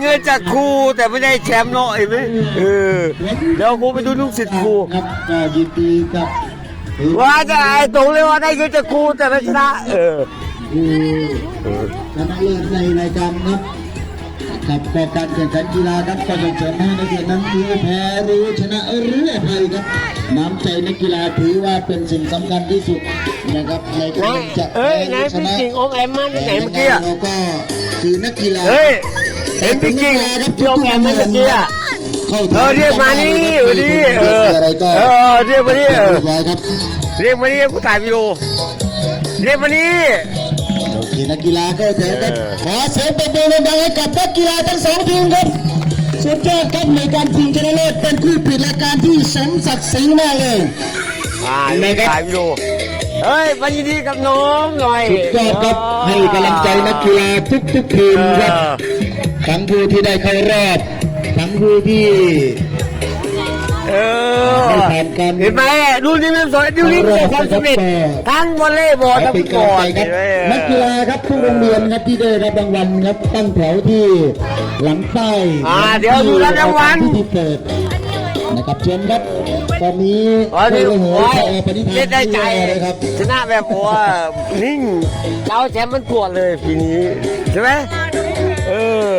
เงินจากครูแต่ไม่ได้แชมป์เนาะเห็นไหมเออเดี๋ยวครูไปดูลูกศิษย์ครูครับก็ยินดีกับว่าจะไอ้ตรงเลยว่าได้เงินจากครูแต่ไม่ชนะเออผู้ชนะเลิศในรายการครับครับก็การแข่งขันกีฬาครับก็ส่งเสริมให้นักเรียนนั้นรู้แพ้รู้ชนะหรืออภัยครับน้ำใจนักกีฬาถือว่าเป็นสิ่งสำคัญที่สุดนะครับในการจะเอ้ยไหนแพ้หรือชพี่นะกิ่งองค์แอมมาที่ไหนเมื่อกี้อะเราก็คือนักกีฬาเฮ้ย เห็นพี่กิ่งที่องค์แอมเมื่อกี้อะเข้าเออเรียกมานี่วันนี้เอออะไรก็เออเรียกมานี่เออเรียบร้อยครับเรียกมานี่กูถ่ายวิดีโอเรียกมานี่โอเคนักกีฬาก็แถวครับเออขอเสียงปรบมือดังๆให้กับนักกีฬาทั้งสองทีมครับสุดยอดครับในการชิงชนะเลิศเป็นคู่ปิดรายการที่สมศักดิ์ศรีมากเลยอ่าเรียกถ่ายวิดีโอ เฮ้ยมายินดีกับน้องหน่อยสุดยอดครับให้กำลังใจนักกีฬาทุกๆทีมครับเออทั้งผู้ที่ได้เข้ารอบทั้งผู้ที่เออไม่ผ่านการเห็นไหมดูนี่มันสวยดูนี่ประสบความสำเร็จทั้งวอลเลย์บอลทั้งเป็นฟุตบกำลัองลใจครับเห็นไหมนักกีฬาครับทุกโรงเรียนครับที่ได้รับรางวัลครับตั้งแถวที่หลังใต้อ่าเดี๋ยวดูรับรางวัลที่เปิด นะครับเชิญครับตอนนี้อ๋อนี่โอ้โหโอ้ยพอปณิธานเล่นได้ใจเลยครับชนะแบบโอ้ว่านิ่งเจ้าแชมป์มันกวดเลยปีนี้ใช่ไหมเออเออ